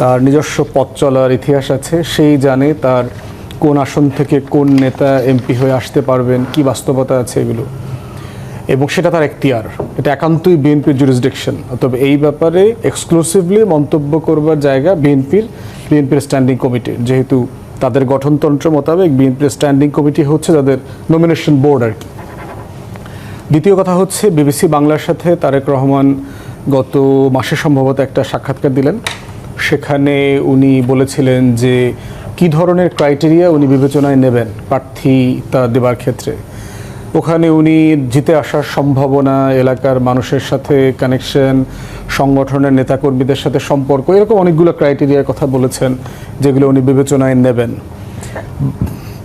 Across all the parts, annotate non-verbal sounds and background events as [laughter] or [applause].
তার নিজস্ব পথ চলার ইতিহাস আছে। সেই জানে তার কোন আসন থেকে কোন নেতা এমপি হয়ে আসতে পারবেন, কি বাস্তবতা আছে এগুলো। এবং সেটা তার এখতিয়ার। এটা একান্তই বিএনপির জুরিসডিকশন তবে এই ব্যাপারে এক্সক্লুসিভলি মন্তব্য করবার জায়গা বিএনপির বিএনপির স্ট্যান্ডিং কমিটির যেহেতু তাদের গঠনতন্ত্র মোতাবেক বিএনপির স্ট্যান্ডিং কমিটি হচ্ছে তাদের নমিনেশন বোর্ড আর কি। দ্বিতীয় কথা হচ্ছে, বিবিসি বাংলার সাথে তারেক রহমান গত মাসে সম্ভবত একটা সাক্ষাৎকার দিলেন। সেখানে উনি বলেছিলেন যে, কি ধরনের ক্রাইটেরিয়া উনি বিবেচনায় নেবেন প্রার্থীতা দেবার ক্ষেত্রে? ওখানে উনি জিতে আসার সম্ভাবনা, এলাকার মানুষের সাথে কানেকশন সংগঠনের নেতাকর্মীদের সাথে সম্পর্ক, এরকম অনেকগুলো ক্রাইটেরিয়ার কথা বলেছেন যেগুলো উনি বিবেচনায় নেবেন।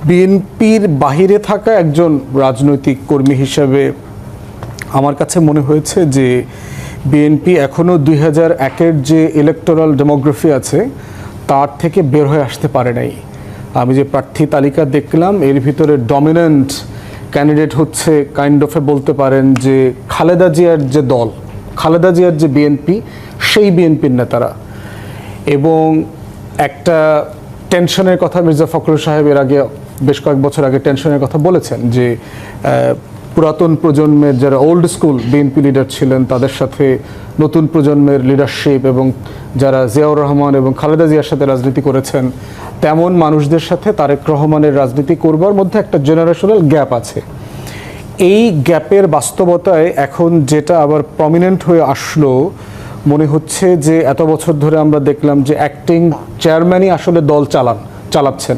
বিএনপির বাহিরে থাকা একজন রাজনৈতিক কর্মী হিসাবে আমার কাছে মনে হয়েছে যে বিএনপি এখনও দুই হাজার একের যে ইলেকটোরাল ডেমোগ্রাফি আছে, তার থেকে বের হয়ে আসতে পারে নাই। আমি যে প্রার্থী তালিকা দেখলাম, এর ভিতরে ডমিনেন্ট ক্যান্ডিডেট হচ্ছে কাইন্ড অফে বলতে পারেন যে খালেদা জিয়ার যে দল, খালেদা জিয়ার যে বিএনপি, সেই বিএনপির নেতারা। এবং একটা টেনশনের কথা মির্জা ফখরুল সাহেব এর আগে, বেশ কয়েক বছর আগে টেনশনের কথা বলেছেন যে পুরাতন প্রজন্মের যারা ওল্ড স্কুল বিএনপি লিডার ছিলেন, তাদের সাথে নতুন প্রজন্মের লিডারশিপ এবং যারা জিয়াউর রহমান এবং খালেদা জিয়ার সাথে রাজনীতি করেছেন, তেমন মানুষদের সাথে তারেক রহমানের রাজনীতি করবার মধ্যে একটা জেনারেশনাল গ্যাপ আছে। এই গ্যাপের বাস্তবতায় এখন যেটা আবার প্রমিনেন্ট হয়ে আসলো, মনে হচ্ছে যে এত বছর ধরে আমরা দেখলাম যে অ্যাক্টিং চেয়ারম্যানই আসলে দল চালান, চালাচ্ছেন।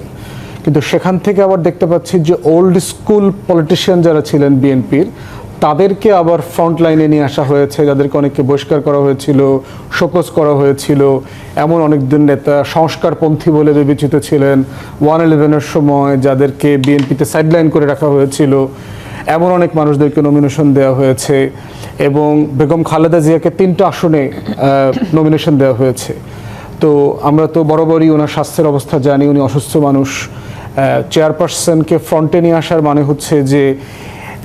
কিন্তু সেখান থেকে আবার দেখতে পাচ্ছি যে ওল্ড স্কুল পলিটিশিয়ান যারা ছিলেন বিএনপির তাদেরকে আবার ফ্রন্ট লাইনে নিয়ে আসা হয়েছে, যাদেরকে অনেককে বহিষ্কার করা হয়েছিল, শোকজ করা হয়েছিল, এমন অনেকদিন নেতা, সংস্কারপন্থী বলে বিবেচিত ছিলেন ওয়ান ইলেভেনের সময় যাদেরকে বিএনপিতে সাইডলাইন করে রাখা হয়েছিল, এমন অনেক মানুষদেরকে নমিনেশন দেওয়া হয়েছে এবং বেগম খালেদা জিয়াকে তিনটা আসনে নমিনেশন দেওয়া হয়েছে। তো আমরা তো বরাবরই ওনার স্বাস্থ্যের অবস্থা জানি, উনি অসুস্থ মানুষ। চেয়ারপারসনকে ফ্রন্টে নিয়ে আসার মানে হচ্ছে যে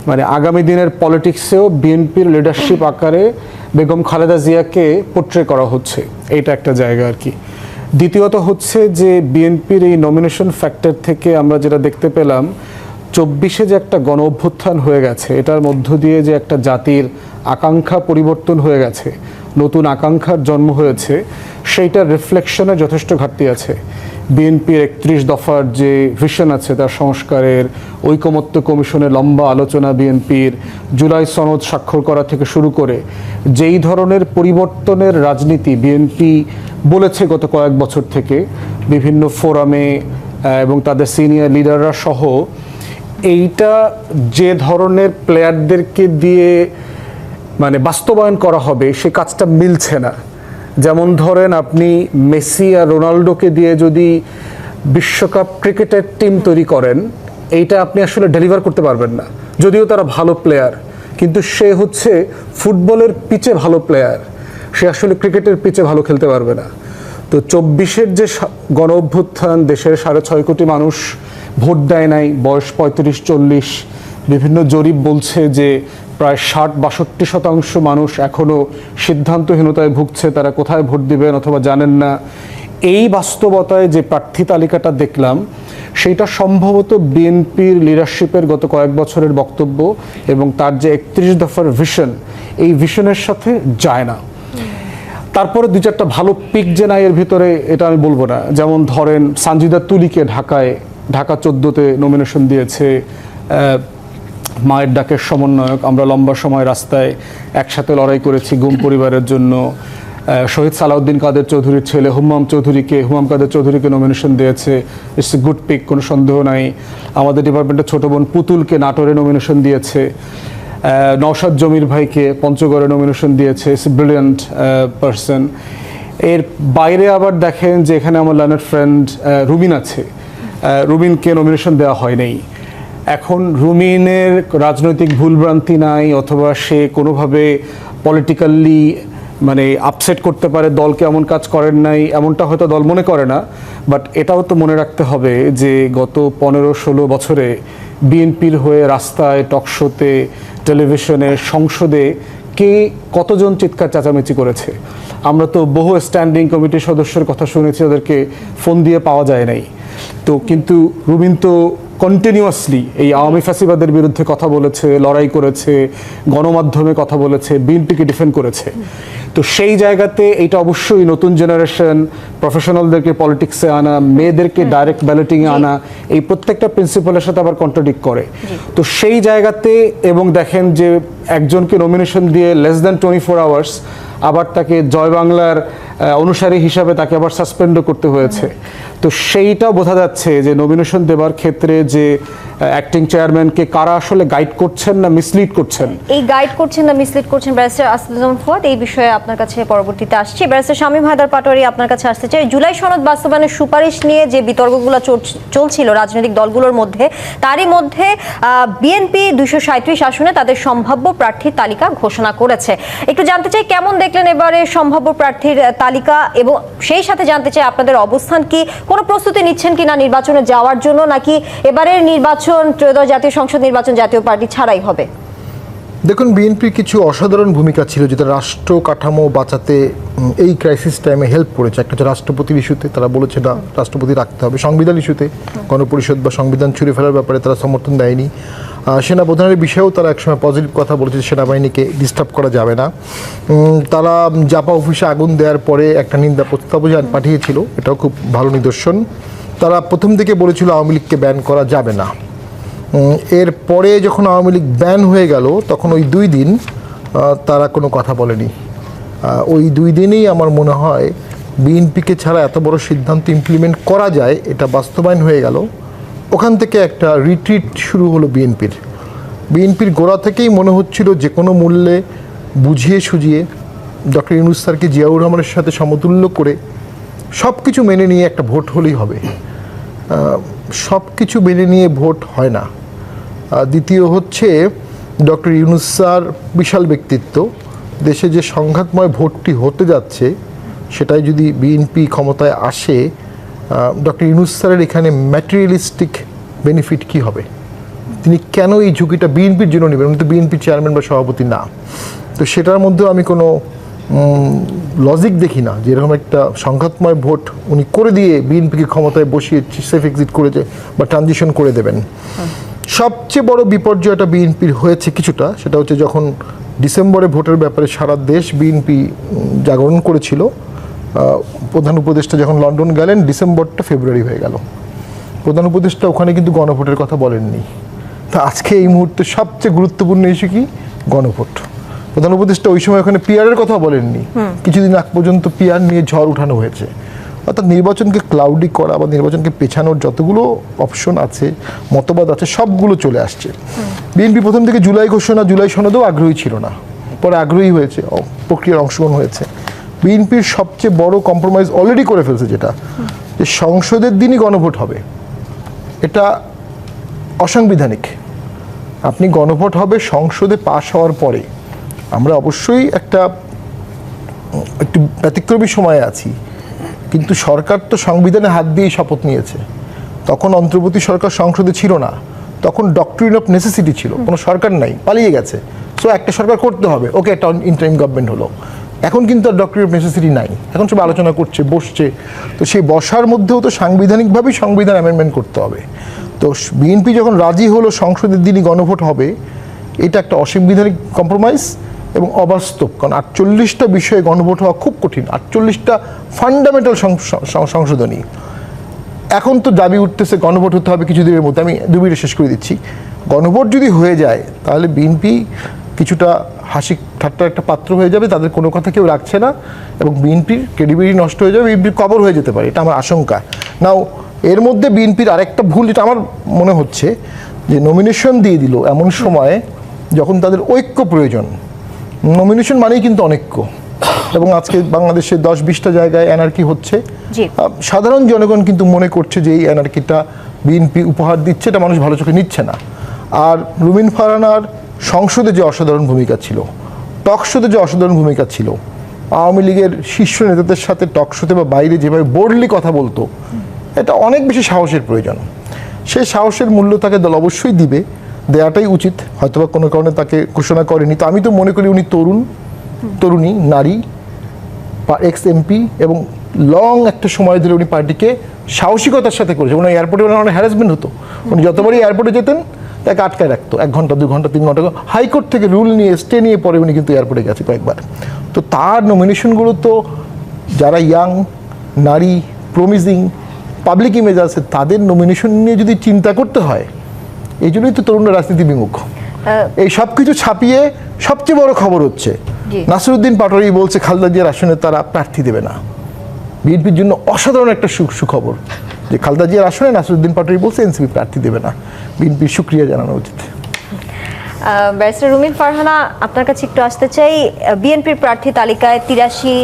মানে আগামী দিনের পলিটিক্সেও বিএনপির লিডারশিপ আকারে বেগম খালেদা জিয়াকে পোট্রে করা হচ্ছে। এইটা একটা জায়গা আর কি। দ্বিতীয়ত হচ্ছে যে, বিএনপির এই নমিনেশন ফ্যাক্টর থেকে আমরা যেটা দেখতে পেলাম, চব্বিশে যে একটা গণ অভ্যুত্থান হয়ে গেছে, এটার মধ্য দিয়ে যে একটা জাতির আকাঙ্ক্ষা পরিবর্তন হয়ে গেছে, নতুন আকাঙ্ক্ষার জন্ম হয়েছে, সেইটার রিফ্লেকশনে যথেষ্ট ঘাটতি আছে। বিএনপির একত্রিশ দফার যে ভিশন আছে, তার সংস্কারের ঐকমত্য কমিশনের লম্বা আলোচনা বিএনপির জুলাই সনদ স্বাক্ষর করা থেকে শুরু করে, যেই ধরনের পরিবর্তনের রাজনীতি বিএনপি বলেছে গত কয়েক বছর থেকে, বিভিন্ন ফোরামে এবং তাদের সিনিয়র লিডাররা সহ, এইটা যে ধরনের প্লেয়ারদেরকে দিয়ে মানে বাস্তবায়ন করা হবে, সে কাজটা মিলছে না। যেমন ধরেন আপনি মেসি আর রোনাল্ডোকে দিয়ে যদি বিশ্বকাপ ক্রিকেটের টিম তৈরি করেন, এইটা আপনি আসলে ডেলিভার করতে পারবেন না। যদিও তারা ভালো প্লেয়ার, কিন্তু সে হচ্ছে ফুটবলের পিচে ভালো প্লেয়ার। সে আসলে ক্রিকেটের পিচে ভালো খেলতে পারবে না। তো চব্বিশের যে গণ অভ্যুত্থান দেশের সাড়ে ছয় কোটি মানুষ ভোট দেয় নাই, বয়স পঁয়ত্রিশ চল্লিশ। বিভিন্ন জরিপ বলছে যে প্রায় ষাট বাষট্টি শতাংশ মানুষ এখনও সিদ্ধান্তহীনতায় ভুগছে, তারা কোথায় ভোট দিবেন অথবা জানেন না। এই বাস্তবতায় যে প্রার্থী তালিকাটা দেখলাম, সেইটা সম্ভবত বিএনপির লিডারশিপের গত কয়েক বছরের বক্তব্য এবং তার যে একত্রিশ দফার ভিশন এই ভিশনের সাথে যায় না। তারপরে দুই চারটা ভালো পিক যে নাই এর ভিতরে, এটা আমি বলব না। যেমন ধরেন সানজিদা তুলিকে ঢাকায়, ঢাকা চোদ্দোতে নমিনেশন দিয়েছে মায়ের ডাকের সমন্বয়ক, আমরা লম্বা সময় রাস্তায় একসাথে লড়াই করেছি গুম পরিবারের জন্য। শহীদ সালাউদ্দিন কাদের চৌধুরীর ছেলে হুমাম চৌধুরীকে, হুমাম কাদের চৌধুরীকে নমিনেশন দিয়েছে। ইটস গুড পিক কোনো সন্দেহ নাই। আমাদের ডিপার্টমেন্টের ছোট বোন পুতুলকে নাটোরে নমিনেশন দিয়েছে। নওশাদ জমির ভাইকে পঞ্চগড়ে নমিনেশন দিয়েছে। ইটস ব্রিলিয়ান্ট পারসন এর বাইরে আবার দেখেন যে এখানে আমার লার্নার ফ্রেন্ড রুবিন আছে। রুবিনকে নমিনেশন দেওয়া হয় নাই। এখন রুমিনের রাজনৈতিক ভুলভ্রান্তি নাই অথবা সে কোনোভাবে পলিটিক্যালি মানে আপসেট করতে পারে দলকে এমন কাজ করেন নাই, এমনটা হয়তো দল মনে করে না বাট এটাও তো মনে রাখতে হবে যে গত পনেরো ষোলো বছরে বিএনপির হয়ে রাস্তায় টকশোতে টেলিভিশনে সংসদে কে কতজন চিৎকার চেঁচামেচি করেছে? আমরা তো বহু স্ট্যান্ডিং কমিটির সদস্যের কথা শুনেছি, ওদেরকে ফোন দিয়ে পাওয়া যায় নাই। তো কিন্তু রুবিন তো কন্টিনিউয়াসলি এই আওয়ামী ফ্যাসিবাদের বিরুদ্ধে কথা বলেছে লড়াই করেছে গণমাধ্যমে কথা বলেছে বিএনপিকে ডিফেন্ড করেছে। তো সেই জায়গাতে এটা অবশ্যই নতুন জেনারেশন প্রফেশনালদেরকে পলিটিক্সে আনা মেয়েদেরকে ডাইরেক্ট ব্যালেটিংয়ে আনা এই প্রত্যেকটা প্রিন্সিপালের সাথে আবার কন্ট্রাডিক্ট করে। তো সেই জায়গাতে এবং দেখেন যে একজনকে নমিনেশন দিয়ে less than twenty four hours আবার তাকে জয় বাংলার অনুসারী হিসাবে তাকে আবার সাসপেন্ডও করতে হয়েছে। তো সেইটাও বোঝা যাচ্ছে যে নমিনেশন দেবার ক্ষেত্রে যে অ্যাক্টিং চেয়ারম্যানকে কারা আসলে গাইড করছেন না মিসলিড করছেন? এই গাইড করছেন না মিসলিড করছেন ব্যারিস্টার আসাদুজ্জামান ফুয়াদ, এই বিষয়ে আপনার কাছে পরবর্তীতে আসছি। ব্যারিস্টার শামীম হায়দার পাটোয়ারি আপনার কাছে আসতে চাই। জুলাই সনদ বাস্তবায়নের সুপারিশ নিয়ে যে বিতর্কগুলো চল- চলছিল রাজনৈতিক দলগুলোর মধ্যে, তারই মধ্যে বিএনপি দুইশো সাঁত্রিশ আসনে তাদের সম্ভাব্য প্রার্থীর তালিকা ঘোষণা করেছে। একটু জানতে চাই, কেমন দেখলেন এবারে সম্ভাব্য প্রার্থীর তালিকা? এবং সেই সাথে জানতে চাই আপনাদের অবস্থান কি? কোনো প্রস্তুতি নিচ্ছেন কিনা নির্বাচনে যাওয়ার জন্য, নাকি এবারের নির্বাচন, ত্রয়োদশ জাতীয় সংসদ নির্বাচন জাতীয় পার্টি ছাড়াই হবে? দেখুন বিএনপির কিছু অসাধারণ ভূমিকা ছিল, যেটা রাষ্ট্র কাঠামো বাঁচাতে এই ক্রাইসিস টাইমে হেল্প করেছে। একটা হচ্ছে রাষ্ট্রপতির ইস্যুতে তারা বলেছে না, রাষ্ট্রপতি রাখতে হবে। সংবিধান ইস্যুতে গণপরিষদ বা সংবিধান ছুড়ে ফেলার ব্যাপারে তারা সমর্থন দেয়নি। সেনাপ্রধানের বিষয়েও তারা একসময় পজিটিভ কথা বলেছে সেনাবাহিনীকে ডিস্টার্ব করা যাবে না। তারা জাপা অফিসে আগুন দেওয়ার পরে একটা নিন্দা প্রস্তাবও পাঠিয়েছিল, এটাও খুব ভালো নিদর্শন। তারা প্রথম থেকে বলেছিল আওয়ামী লীগকে ব্যান করা যাবে না। এর পরে যখন আওয়ামী লীগ ব্যান হয়ে গেল, তখন ওই দুই দিন তারা কোনো কথা বলেনি। ওই দুই দিনেই আমার মনে হয়, বিএনপিকে ছাড়া এত বড় সিদ্ধান্ত ইমপ্লিমেন্ট করা যায়, এটা বাস্তবায়ন হয়ে গেল। ওখান থেকে একটা রিট্রিট শুরু হলো বিএনপির বিএনপির গোড়া থেকেই মনে হচ্ছিল যে কোনো মূল্যে বুঝিয়ে সুঝিয়ে ডক্টর ইউনুস স্যারকে জিয়াউর রহমানের সাথে সমতুল্য করে সব কিছু মেনে নিয়ে একটা ভোট হলেই হবে। সব কিছু মেনে নিয়ে ভোট হয় না। দ্বিতীয় হচ্ছে ডক্টর ইউনুস স্যার বিশাল ব্যক্তিত্ব। দেশে যে সংঘাতময় ভোটটি হতে যাচ্ছে, সেটাই যদি বিএনপি ক্ষমতায় আসে ডক্টর ইউনুস স্যারের এখানে ম্যাটেরিয়ালিস্টিক বেনিফিট কি হবে? তিনি কেন এই ঝুঁকিটা বিএনপির জন্য নেবেন? উনি তো বিএনপির চেয়ারম্যান বা সভাপতি না। তো সেটার মধ্যেও আমি কোনো লজিক দেখি না যে এরকম একটা সংঘাতময় ভোট উনি করে দিয়ে বিএনপিকে ক্ষমতায় বসিয়ে সেফ এক্সিট করে যে বা ট্রানজিশন করে দেবেন। সবচেয়ে বড় বিপর্যয়টা বিএনপির হয়েছে কিছুটা, সেটা হচ্ছে যখন ডিসেম্বরে ভোটের ব্যাপারে সারা দেশ বিএনপি জাগরণ করেছিল প্রধান উপদেষ্টা যখন লন্ডন গেলেন ডিসেম্বরটা ফেব্রুয়ারি হয়ে গেল। প্রধান উপদেষ্টা ওখানে কিন্তু গণভোটের কথা বলেননি। তা আজকে এই মুহূর্তে সবচেয়ে গুরুত্বপূর্ণ ইস্যু কি? গণভোট। প্রধান উপদেষ্টা ওই সময় ওখানে পিয়ারের কথা বলেননি। কিছুদিন আগ পর্যন্ত পিয়ার নিয়ে ঝড় উঠানো হয়েছে। অর্থাৎ নির্বাচনকে ক্লাউডি করা বা নির্বাচনকে পেছানোর যতগুলো অপশন আছে মতবাদ আছে সবগুলো চলে আসছে। বিএনপি প্রথম থেকে জুলাই ঘোষণা জুলাই সনদেও আগ্রহী ছিল না। পরে আগ্রহী হয়েছে প্রক্রিয়ার অংশগ্রহণ হয়েছে। বিএনপির সবচেয়ে বড় কম্প্রোমাইজ অলরেডি করে ফেলছে যেটা, যে সংসদের দিনই গণভোট হবে। এটা অসাংবিধানিক। আপনি গণভোট হবে সংসদে পাশ হওয়ার পরে আমরা অবশ্যই একটা, একটু ব্যতিক্রমী সময়ে আছি। কিন্তু সরকার তো সংবিধানে হাত দিয়েই শপথ নিয়েছে। তখন অন্তর্বর্তী সরকার সংসদে ছিল না। তখন ডক্টরিন অফ নেসেসিটি ছিল। কোনো সরকার নাই, পালিয়ে গেছে। সো একটা সরকার করতে হবে। ওকে একটা ইন্টারিম গভর্নমেন্ট হলো। এখন কিন্তু আর ডক্টরিন অফ নেসেসিটি নাই। এখন সব আলোচনা করছে, বসছে। তো সেই বসার মধ্যেও তো সাংবিধানিকভাবেই সংবিধান অ্যামেন্ডমেন্ট করতে হবে। তো বিএনপি যখন রাজি হলো সংসদের দিনই গণভোট হবে, এটা একটা অসাংবিধানিক কম্প্রোমাইজ এবং অবাস্তব। কারণ আটচল্লিশটা বিষয়ে গণভোট হওয়া খুব কঠিন। আটচল্লিশটা ফান্ডামেন্টাল সংশোধনী। এখন তো দাবি উঠতেছে গণভোট হতে হবে কিছুদিনের মধ্যে। আমি দু মিনিটে শেষ করে দিচ্ছি। গণভোট যদি হয়ে যায়, তাহলে বিএনপি কিছুটা হাসি ঠাট্টার একটা পাত্র হয়ে যাবে তাদের কোনো কথা কেউ রাখছে না এবং বিএনপির ক্রেডিবিলিটি নষ্ট হয়ে যাবে বিএনপির কবর হয়ে যেতে পারে এটা আমার আশঙ্কা। নাও এর মধ্যে বিএনপির আরেকটা ভুল যেটা আমার মনে হচ্ছে যে নমিনেশন দিয়ে দিল এমন সময়ে যখন তাদের ঐক্য প্রয়োজন। নমিনেশন মানেই কিন্তু অনৈক্য। এবং আজকে বাংলাদেশে দশ বিশটা জায়গায় এনআরকি হচ্ছে। সাধারণ জনগণ কিন্তু মনে করছে যে এই এনআরকিটা বিএনপি উপহার দিচ্ছে এটা মানুষ ভালো চোখে নিচ্ছে না। আর রুমিন ফারানার সংসদে যে অসাধারণ ভূমিকা ছিল টকশোতে যে অসাধারণ ভূমিকা ছিল, আওয়ামী লীগের শীর্ষ নেতাদের সাথে টকশোতে বা বাইরে যেভাবে বোর্ডলি কথা বলতো, এটা অনেক বেশি সাহসের প্রয়োজন। সেই সাহসের মূল্য তাকে দল অবশ্যই দিবে দেওয়াটাই উচিত, হয়তোবা কোনো কারণে তাকে ঘোষণা করেনি। তো আমি তো মনে করি উনি তরুণ, তরুণী, নারী এক্স এমপি এবং লং একটা সময় ধরে উনি পার্টিকে সাহসিকতার সাথে করেছে। উনি এয়ারপোর্টে অনেক হ্যারাসমেন্ট হতো। উনি যতবারই এয়ারপোর্টে যেতেন তাকে আটকায় রাখতো এক ঘণ্টা দু ঘণ্টা তিন ঘণ্টা হাইকোর্ট থেকে রুল নিয়ে স্টে নিয়ে পরে উনি কিন্তু এয়ারপোর্টে গেছে কয়েকবার। তো তার নমিনেশনগুলো তো যারা ইয়াং নারী প্রমিজিং পাবলিক ইমেজ আছে তাদের নমিনেশন নিয়ে যদি চিন্তা করতে হয় এই জন্যই তো তরুণরা রাজনীতি বিমুখ। এই সব কিছু ছাপিয়ে সবচেয়ে বড় খবর হচ্ছে। নাসিরুদ্দিন পাটোয়ারি বলছে খালেদা জিয়ার আসনে তারা প্রার্থী দেবে না। বিএনপির জন্য অসাধারণ একটা সুখবর। যে খালদা জিয়ার আসনে নাসিরুদ্দিন পাটোয়ারি বলছে, এনসিপি প্রার্থী দেবে না। বিএনপির সুক্রিয়া জানানো উচিত। ব্যারিস্টার রুমিন ফারহানা, আপনার কাছে একটু আসতে চাই। বিএনপির প্রার্থী তালিকায় তিরাশি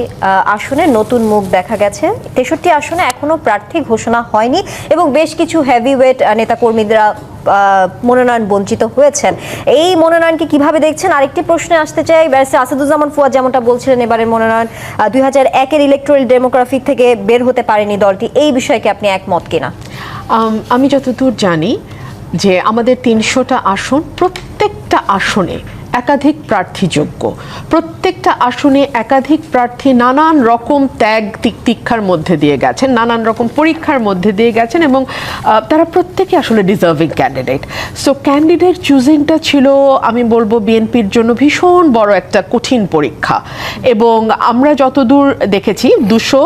আসনে নতুন মুখ দেখা গেছে। তেষট্টি আসনে এখনও প্রার্থী ঘোষণা হয়নি এবং বেশ কিছু হেভিওয়েট নেতাকর্মীরা মনোনয়ন বঞ্চিত হয়েছেন। এই মনোনয়নকে কীভাবে দেখছেন? আরেকটি প্রশ্নে আসতে চাই। ব্যারিস্টার আসাদুজ্জামান ফুয়াদ যেমনটা বলছিলেন, এবারের মনোনয়ন দুই হাজার একের ইলেকট্রাল ডেমোগ্রাফিক থেকে বের হতে পারেনি দলটি। এই বিষয়কে আপনি একমত কিনা? আমি যতদূর জানি যে আমাদের তিনশোটা আসন প্রত্যেকটা আসনে একাধিক প্রার্থীযোগ্য। প্রত্যেকটা আসনে একাধিক প্রার্থী নানান রকম ত্যাগ তিক্তিক্ষার মধ্যে দিয়ে গেছেন, নানান রকম পরীক্ষার মধ্যে দিয়ে গেছেন এবং তারা প্রত্যেকে আসলে ডিজার্ভিং ক্যান্ডিডেট সো ক্যান্ডিডেট চুজিংটা ছিল, আমি বলব বিএনপির জন্য ভীষণ বড় একটা কঠিন পরীক্ষা। এবং আমরা যতদূর দেখেছি, দুশো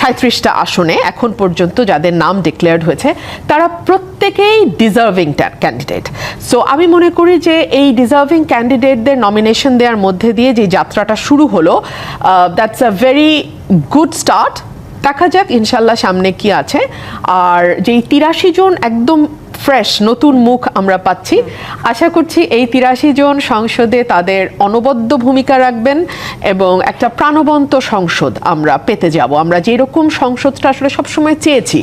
সাঁত্রিশটা আসনে এখন পর্যন্ত যাদের নাম ডিক্লেয়ার্ড হয়েছে, তারা প্রত্যেকেই ডিজার্ভিং ক্যান্ডিডেট সো আমি মনে করি যে এই ডিজার্ভিং ক্যান্ডিডেটদের নমিনেশন দেওয়ার মধ্যে দিয়ে যে যাত্রাটা শুরু হলো that's a very good start দেখা যাক, ইনশাল্লাহ সামনে কি আছে। আর যেই তিরাশি জন একদম ফ্রেশ নতুন মুখ আমরা পাচ্ছি। আশা করছি এই তিরাশি জন সংসদে তাদের অনবদ্য ভূমিকা রাখবেন এবং একটা প্রাণবন্ত সংসদ আমরা পেতে যাব। আমরা যেরকম সংসদটা আসলে সবসময় চেয়েছি,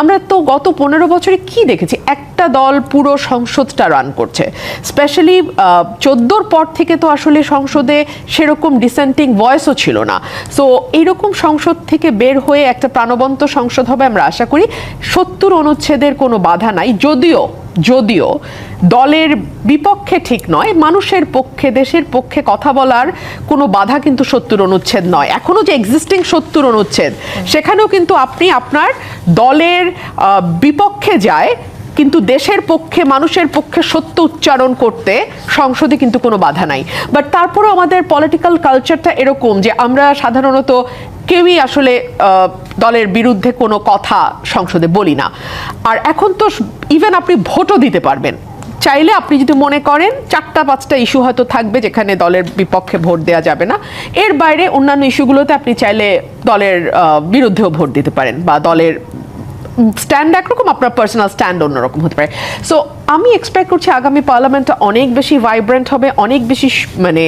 আমরা তো গত পনেরো বছরে কি দেখেছি? একটা দল পুরো সংসদটা রান করছে। স্পেশালি চোদ্দোর পর থেকে তো আসলে সংসদে সেরকম ডিসেন্টিং ভয়েসও ছিল না। সো এইরকম সংসদ থেকে বের হয়ে একটা প্রাণবন্ত সংসদ হবে আমরা আশা করি। সত্তর অনুচ্ছেদের কোনো বাধা নাই। যদিও যদিও দলের বিপক্ষে ঠিক নয়, মানুষের পক্ষে, দেশের পক্ষে কথা বলার কোনো বাধা কিন্তু সত্তর অনুচ্ছেদ নয়। এখনও যে এক্সিস্টিং সত্তর অনুচ্ছেদ, সেখানেও কিন্তু আপনি আপনার দলের বিপক্ষে যায় কিন্তু দেশের পক্ষে, মানুষের পক্ষে সত্য উচ্চারণ করতে সংসদে কিন্তু কোনো বাধা নাই। বাট তারপরেও আমাদের পলিটিক্যাল কালচারটা এরকম যে আমরা সাধারণত কেউই আসলে দলের বিরুদ্ধে কোনো কথা সংসদে বলি না। আর এখন তো ইভেন আপনি ভোটও দিতে পারবেন। চাইলে আপনি যদি মনে করেন, চারটা, পাঁচটা ইস্যু হয়তো থাকবে যেখানে দলের বিপক্ষে ভোট দেওয়া যাবে না। এর বাইরে অন্যান্য ইস্যুগুলোতে আপনি চাইলে দলের বিরুদ্ধেও ভোট দিতে পারেন বা দলের স্ট্যান্ড একরকম আপনার পার্সোনাল স্ট্যান্ড অন্যরকম হতে পারে। সো আমি এক্সপেক্ট করছি আগামী পার্লামেন্টটা অনেক বেশি ভাইব্রেন্ট হবে, অনেক বেশি মানে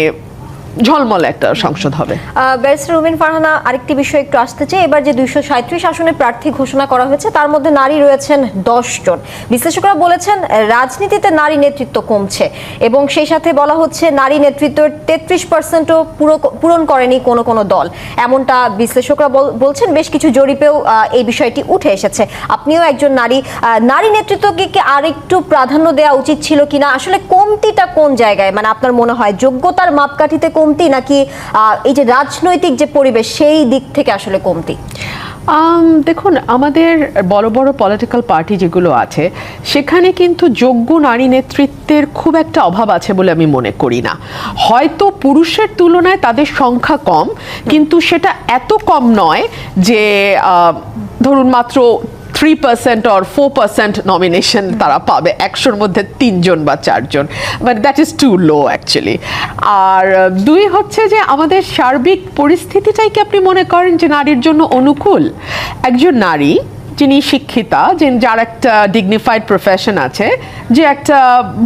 ঝলমল একটা সংসদ হবে। ব্যারিস্টার রুমিন ফারহানা, আরেকটি বিষয় একটু আসতে চাই। এবার যে দুইশো সাঁত্রিশ আসনে প্রার্থী ঘোষণা করা হয়েছে, তার মধ্যে নারী রয়েছেন দশ জন। বিশ্লেষকরা বলেছেন, রাজনীতিতে নারী নেতৃত্ব কমছে এবং সেই সাথে বলা হচ্ছে, নারী নেতৃত্বের তেত্রিশ পার্সেন্টও পুরো, পূরণ করেনি কোনো কোনো দল। এমনটা বিশ্লেষকরা বলছেন, বেশ কিছু জরিপেও এই বিষয়টি উঠে এসেছে। আপনিও একজন নারী নারী নেতৃত্বকে কি আরেকটু প্রাধান্য দেওয়া উচিত ছিল কিনা? আসলে কমতিটা কোন জায়গায়? মানে আপনার মনে হয় যোগ্যতার মাপকাঠিতে কমতি নাকি এই যে রাজনৈতিক যে পরিবেশ, সেই দিক থেকে আসলে কমতি? দেখুন, আমাদের বড় বড় পলিটিক্যাল পার্টি যেগুলো আছে, সেখানে কিন্তু যোগ্য নারী নেতৃত্বের খুব একটা অভাব আছে বলে আমি মনে করি না। হয়তো পুরুষের তুলনায় তাদের সংখ্যা কম, কিন্তু সেটা এত কম নয় যে ধরুন মাত্র three percent or four percent nomination তারা পাবে। একশোর মধ্যে তিনজন বা চারজন। But that is too low actually আর দুই হচ্ছে যে আমাদের সার্বিক পরিস্থিতিটাই কি আপনি মনে করেন যে নারীর জন্য অনুকূল? একজন নারী, যিনি শিক্ষিতা যে যার একটা ডিগনিফাইড প্রফেশন আছে, যে একটা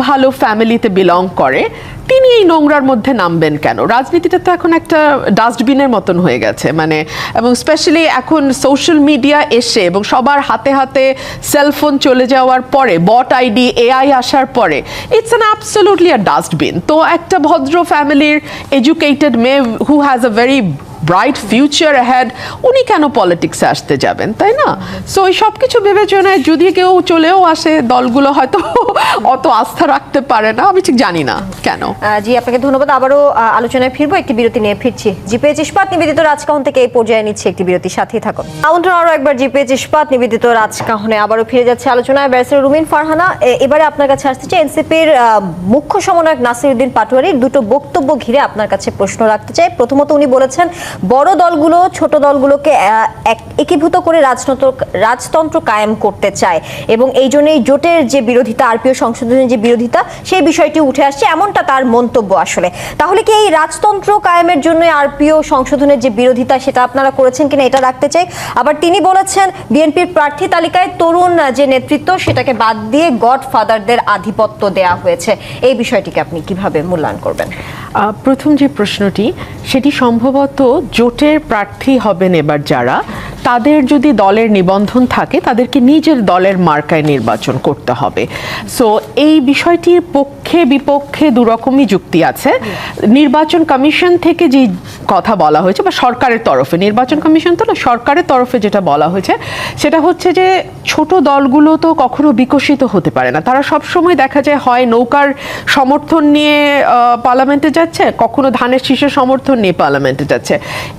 ভালো ফ্যামিলিতে বিলং করে তিনি এই নোংরার মধ্যে নামবেন কেন? রাজনীতিটা তো এখন একটা ডাস্টবিনের মতন হয়ে গেছে মানে এবং স্পেশালি এখন সোশ্যাল মিডিয়া এসে এবং সবার হাতে হাতে সেলফোন চলে যাওয়ার পরে বট আইডি এআই আসার পরে it's an absolutely a dustbin তো একটা ভদ্র ফ্যামিলির এডুকেটেড মেয়ে who has a very bright future had উনি কেন পলিটিক্সে আসতে যাবেন, তাই না? সো এই সব কিছু বিবেচনায় যদি কেউ চলেও আসে, দলগুলো হয়তো [laughs] অত আস্থা রাখতে পারে না, আমি ঠিক জানি না কেন। জি, আপনাকে ধন্যবাদ। আবারও আলোচনায় ফিরবো, একটি বিরতি নিয়ে ফিরছি। জিপিএইচ ইস্পাত নিবেদিত রাজকাহন থেকে এই পর্যায়ে নিচ্ছে একটি বিরতির সাথেই থাকুন। আমন্ত্রণ আরও একবার জিপিএইচ ইস্পাত নিবেদিত রাজকাহনে। আবারও ফিরে যাচ্ছে আলোচনায় ব্যারিস্টার রুমিন ফারহানা। এবারে আপনার কাছে আসতে চাই এনসিপির মুখ্য সমন্বয়ক নাসিরউদ্দিন পাটোয়ারির দুটো বক্তব্য ঘিরে আপনার কাছে প্রশ্ন রাখতে চাই। প্রথমত উনি বলেছেন বড় দলগুলো, ছোট দলগুলোকে একীভূত করে রাজতন্ত্র রাজতন্ত্র কায়েম করতে চায়। এবং এই জন্যই জোটের যে বিরোধিতা আরপিও সংশোধনের যে বিরোধিতা, সেই বিষয়টি উঠে আসছে, এমনটা তার মন্তব্য আসলে। তাহলে কি এই রাজতন্ত্র কায়েমের জন্য আরপিও সংশোধনের যে বিরোধিতা, সেটা আপনারা করেছেন কিনা এটা রাখতে চাই। আবার তিনি বলেছেন, বিএনপির প্রার্থী তালিকায় তরুণ যে নেতৃত্ব, সেটাকে বাদ দিয়ে গডফাদারদের আধিপত্য দেয়া হয়েছে। এই বিষয়টিকে আপনি কীভাবে মূল্যায়ন করবেন? প্রথম যে প্রশ্নটি সেটি সম্ভবত জোটের প্রার্থী হবেন এবার যারা। তাদের যদি দলের নিবন্ধন থাকে, তাদেরকে নিজের দলের মার্কায় নির্বাচন করতে হবে। সো এই বিষয়টির পক্ষে বিপক্ষে দুরকমই যুক্তি আছে। নির্বাচন কমিশন থেকে যে কথা বলা হয়েছে, বা সরকারের তরফে, নির্বাচন কমিশন তো না, সরকারের তরফে যেটা বলা হয়েছে, সেটা হচ্ছে যে ছোট দলগুলো তো কখনো বিকশিত হতে পারে না। তারা সব সময় দেখা যায় হয় নৌকার সমর্থন নিয়ে পার্লামেন্টে যাচ্ছে, কখনো ধানের শীষের সমর্থন নিয়ে পার্লামেন্টে যাচ্ছে।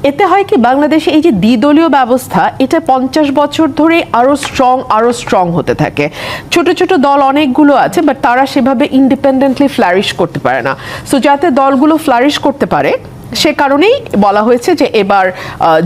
এতে হয় কি, বাংলাদেশে এই যে দ্বিদলীয় ব্যবস্থা এটা পঞ্চাশ বছর ধরে আরও স্ট্রং আরও স্ট্রং হতে থাকে। ছোট ছোট দল অনেকগুলো আছে বাট তারা সেভাবে ইন্ডিপেন্ডেন্টলি ফ্লারিশ করতে পারে না। সো যাতে দলগুলো ফ্লারিশ করতে পারে সে কারণেই বলা হয়েছে যে এবার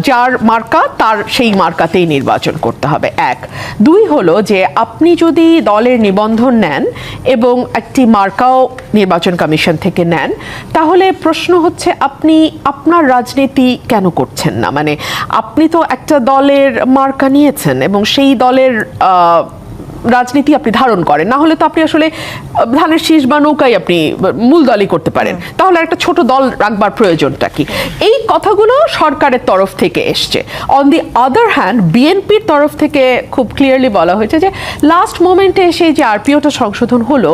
যার মার্কা, তার সেই মার্কাতেই নির্বাচন করতে হবে। এক। দুই হলো যে আপনি যদি দলের নিবন্ধন নেন এবং একটি মার্কাও নির্বাচন কমিশন থেকে নেন, তাহলে প্রশ্ন হচ্ছে আপনি, আপনার রাজনীতি কেন করছেন না? মানে আপনি তো একটা দলের মার্কা নিয়েছেন এবং সেই দলের রাজনীতি আপনি ধারণ করেন না হলে তো আপনি আসলে ধানের শীষ বা নৌকাই আপনি মূল দলই করতে পারেন। তাহলে একটা ছোট দল রাখবার প্রয়োজনটা কি? এই কথাগুলো সরকারের তরফ থেকে এসছে। অন দি আদার হ্যান্ড বিএনপির তরফ থেকে খুব ক্লিয়ারলি বলা হয়েছে যে লাস্ট মোমেন্টে এসে যে আরপিওটা সংশোধন হলো,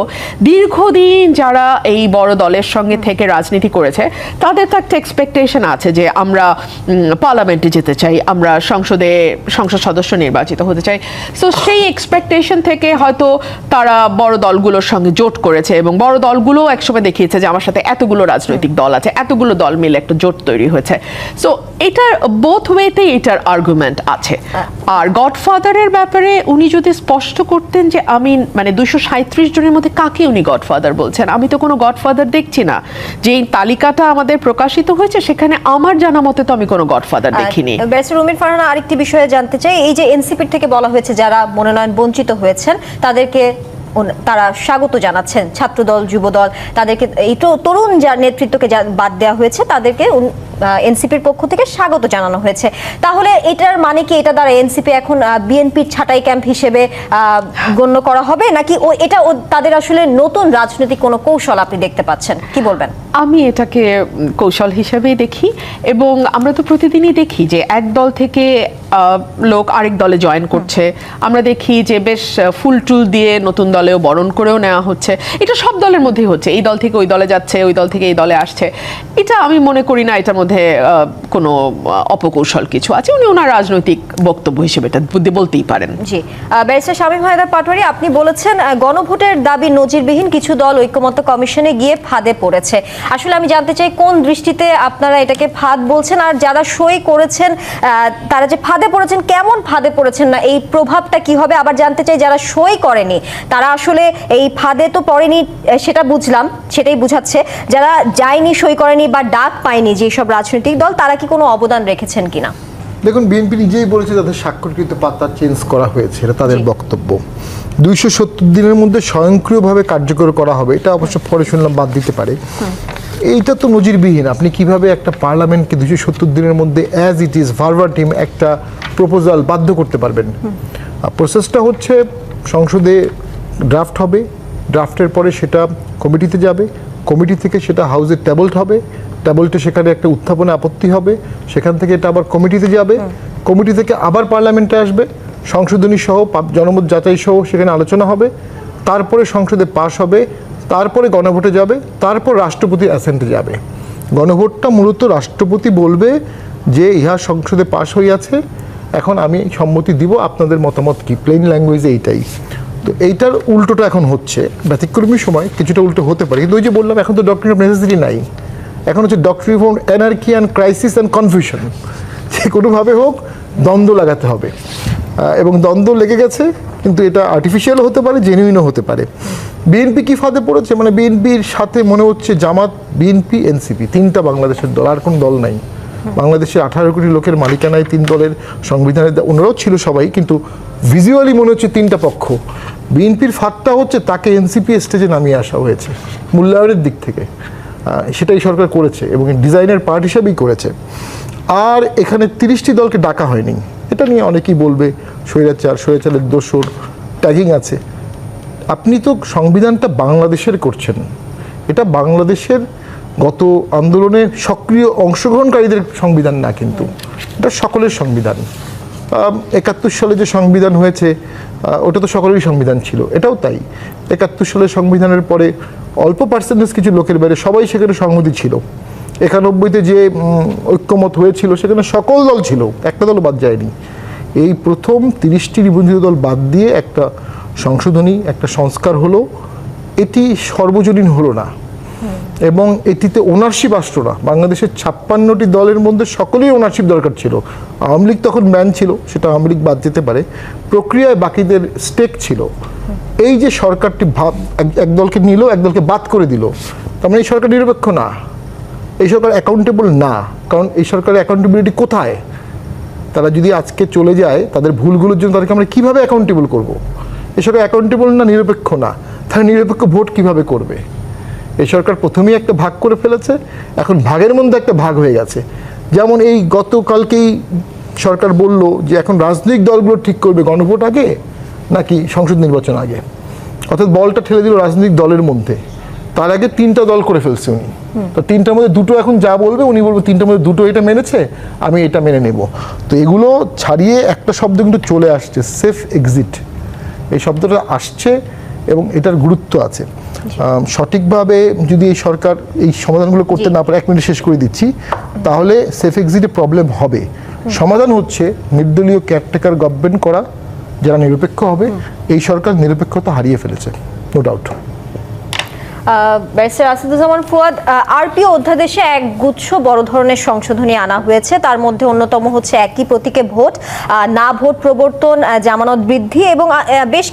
দীর্ঘদিন যারা এই বড় দলের সঙ্গে থেকে রাজনীতি করেছে, তাদের তো একটা এক্সপেকটেশন আছে যে, আমরা পার্লামেন্টে যেতে চাই, আমরা সংসদে, সংসদ সদস্য নির্বাচিত হতে চাই। সো সেই এক্সপেকটেশন থেকে হয়তো তারা বড় দলগুলোর সঙ্গে জোট করেছে এবং বড় দলগুলো একসময় দেখিয়েছে যে, আমার সাথে এতগুলো রাজনৈতিক দল আছে, এতগুলো দল মিলে একটা জোট তৈরি হয়েছে। সো এটার বোথ ওয়েতেই এটার আর্গুমেন্ট আছে। আর গডফাদারের ব্যাপারে উনি যদি স্পষ্ট করতেন যে আমি মানে দুশো সাঁত্রিশ জনের মধ্যে কাকে উনি গডফাদার বলছেন? আমি তো কোনো গডফাদার দেখছি না। যে এই তালিকাটা আমাদের প্রকাশিত হয়েছে সেখানে আমার জানা মতে তো আমি কোনো গডফাদার দেখিনি। ব্যারিস্টার রুমিন ফারহানা আরেকটি বিষয়ে জানতে চাই। এই যে এনসিপির থেকে বলা হয়েছে যারা মনোনয়ন বঞ্চিত হয়েছেন তাদেরকে তারা স্বাগত জানাচ্ছেন। ছাত্রদল যুবদল তাদেরকে এই তো তরুণ যার নেতৃত্বকে যা- বাদ দেওয়া হয়েছে তাদেরকে এনসিপির পক্ষ থেকে স্বাগত জানানো হয়েছে। তাহলে এটার মানে কি? এটা দ্বারা এনসিপি এখন বিএনপির ছাঁটাই ক্যাম্প হিসেবে গণ্য করা হবে? নাকি ও এটা তাদের আসলে নতুন রাজনৈতিক কোনো কৌশল আপনি দেখতে পাচ্ছেন? কি বলবেন? আমি এটাকে কৌশল হিসেবেই দেখি এবং আমরা তো প্রতিদিনই দেখি যে এক দল থেকে লোক আরেক দলে জয়েন করছে। আমরা দেখি যে বেশ ফুল টুল দিয়ে নতুন দলেও বরণ করেও নেওয়া হচ্ছে। এটা সব দলের মধ্যেই হচ্ছে। এই দল থেকে ওই দলে যাচ্ছে, ওই দল থেকে এই দলে আসছে। এটা আমি মনে করি না এটার মধ্যে কোনো অপকৌশল কিছু আছে। উনি ওনার রাজনৈতিক বক্তব্য হিসেবে এটা বুদ্ধি বলতেই পারেন। জি। ব্যারিস্টার শামীম হায়দার পাটোয়ারি, আপনি বলেছেন গণভোটের দাবি নজিরবিহীন কিছু দল ঐক্যমত্য কমিশনে গিয়ে ফাঁদে পড়েছে। আসলে আমি জানতে চাই, কোন দৃষ্টিতে আপনারা এটাকে ফাঁদ বলছেন? আর যারা সই করেছেন তারা যে ফাঁদে পড়েছেন, কেমন ফাঁদে পড়েছেন না? এই প্রভাবটা কি হবে? আবার জানতে চাই, যারা সই করেনি, তারা আসলে এই ফাঁদে তো পড়েনি সেটা বুঝলাম সেটাই বুঝাচ্ছে। যারা যায়নি সই করেনি বা ডাক পায়নি যেসব রাজনৈতিক দল তারা কি কোনো অবদান রেখেছেন কিনা? দেখুন বিএনপি নিজেই বলেছে তাদের স্বাক্ষরকৃত পাতা চেঞ্জ করা হয়েছে এটা তাদের বক্তব্য। দুইশো সত্তর দিনের মধ্যে স্বয়ংক্রিয়ভাবে কার্যকর করা হবে এটা অবশ্য পরে শুনলাম বাদ দিতে পারে। এইটা তো নজিরবিহীন আপনি কীভাবে একটা পার্লামেন্টকে দুশো সত্তর দিনের মধ্যে অ্যাজ ইট ইজ ভার্ভাটিম একটা প্রপোজাল বাধ্য করতে পারবেন? প্রসেসটা হচ্ছে সংসদে ড্রাফট হবে। ড্রাফটের পরে সেটা কমিটিতে যাবে। কমিটি থেকে সেটা হাউসে টেবলড হবে। টেবলটে সেখানে একটা উত্থাপনে আপত্তি হবে। সেখান থেকে এটা আবার কমিটিতে যাবে। কমিটি থেকে আবার পার্লামেন্টে আসবে। সংশোধনী সহ জনমত যাচাই সহ সেখানে আলোচনা হবে। তারপরে সংসদে পাশ হবে। তারপরে গণভোটে যাবে। তারপর রাষ্ট্রপতি অ্যাসেন্টে যাবে। গণভোটটা মূলত রাষ্ট্রপতি বলবে যে ইহা সংসদে পাশ হইয়াছে। এখন আমি সম্মতি দিব আপনাদের মতামত কি? প্লেন ল্যাঙ্গুয়েজে এইটাই। তো এইটার উল্টোটা এখন হচ্ছে। ব্যতিক্রমী সময় কিছুটা উল্টো হতে পারে। কিন্তু ওই যে বললাম, এখন তো ডক্টর অফ নেসেসিটি নাই। এখন হচ্ছে doctor of anarchy and crisis and confusion যে কোনোভাবে হোক দ্বন্দ্ব লাগাতে হবে। এবং দ্বন্দ্ব লেগে গেছে, কিন্তু এটা আর্টিফিশিয়াল হতে পারে জেনুইনও হতে পারে। বিএনপি কী ফাঁদে পড়েছে? মানে বিএনপির সাথে মনে হচ্ছে জামাত বিএনপি এনসিপি তিনটা বাংলাদেশের দল, আর কোনো দল নাই। বাংলাদেশের আঠারো কোটি লোকের মালিকানায় তিন দলের সংবিধানের ওনারাও ছিল সবাই, কিন্তু ভিজুয়ালি মনে হচ্ছে তিনটা পক্ষ। বিএনপির ফাঁদটা হচ্ছে তাকে এনসিপি স্টেজে নামিয়ে আসা হয়েছে, মূল্যায়নের দিক থেকে। সেটাই সরকার করেছে এবং ডিজাইনের পার্ট হিসেবেই করেছে। আর এখানে তিরিশটি দলকে ডাকা হয়নি। এটা নিয়ে অনেকেই বলবে, স্বৈরাচার, স্বৈরাচারের দোষর ট্যাগিং আছে। আপনি তো সংবিধানটা বাংলাদেশের করছেন। এটা বাংলাদেশের গত আন্দোলনে সক্রিয় অংশগ্রহণকারীদের সংবিধান না কিন্তু, এটা সকলের সংবিধান। একাত্তর সালে যে সংবিধান হয়েছে ওটা তো সকলেরই সংবিধান ছিল, এটাও তাই। একাত্তর সালের সংবিধানের পরে অল্প পার্সেন্টেজ কিছু লোকের বাইরে সবাই সেখানে সংহতি ছিল। একানব্বইতে যে ঐক্যমত হয়েছিল, সেখানে সকল দল ছিল, একটা দল বাদ যায়নি। এই প্রথম তিরিশটি নিবন্ধিত দল বাদ দিয়ে একটা সংশোধনী, একটা সংস্কার হলো, এটি সর্বজনীন হলো না। এবং এটিতে ওনারশিপ আসলো না। বাংলাদেশের ছাপ্পান্নটি দলের মধ্যে সকলেই ওনারশিপ দরকার ছিল। আওয়ামী লীগ তখন ব্যান ছিল, সেটা আওয়ামী লীগ বাদ যেতে পারে। প্রক্রিয়ায় বাকিদের স্টেক ছিল। এই যে সরকারটি ভাব, এক- এক দলকে নিল, এক দলকে বাদ করে দিল, তার মানে এই সরকার নিরপেক্ষ না। এই সরকার অ্যাকাউন্টেবল না। কারণ এই সরকারের অ্যাকাউন্টেবিলিটি কোথায়? তারা যদি আজকে চলে যায়, তাদের ভুলগুলোর জন্য তাদেরকে আমরা কীভাবে অ্যাকাউন্টেবল করব? এই সরকার অ্যাকাউন্টেবল না, নিরপেক্ষ না। তারা নিরপেক্ষ ভোট কীভাবে করবে? এই সরকার প্রথমেই একটা ভাগ করে ফেলেছে এখন ভাগের মধ্যে একটা ভাগ হয়ে গেছে। যেমন এই গতকালকেই সরকার বলল যে এখন রাজনৈতিক দলগুলো ঠিক করবে গণভোট আগে নাকি সংসদ নির্বাচন আগে? অর্থাৎ বলটা ঠেলে দিল রাজনৈতিক দলের মধ্যে। তার আগে তিনটা দল করে ফেলছে উনি। তো তিনটার মধ্যে দুটো এখন যা বলবে উনি বলবে তিনটার মধ্যে দুটো এটা মেনেছে আমি এটা মেনে নেব। তো এগুলো ছাড়িয়ে একটা শব্দ কিন্তু চলে আসছে সেফ এক্সিট। এই শব্দটা আসছে এবং এটার গুরুত্ব আছে। সঠিকভাবে যদি এই সরকার এই সমাধানগুলো করতে না পারে এক মিনিট শেষ করে দিচ্ছি তাহলে সেফ এক্সিটে প্রবলেম হবে। সমাধান হচ্ছে নির্দলীয় কেয়ারটেকার গভর্নমেন্ট করা যারা নিরপেক্ষ হবে এই সরকার নিরপেক্ষতা হারিয়ে ফেলেছে no doubt barrister Asaduzzaman Fuad RPO অধ্যাদেশে এক গুচ্ছ বড় ধরনের সংশোধনী আনা হয়েছে। তার মধ্যে অন্যতম হচ্ছে একই প্রতীকে ভোট না ভোট প্রবর্তন জামানত বৃদ্ধি এবং বেশ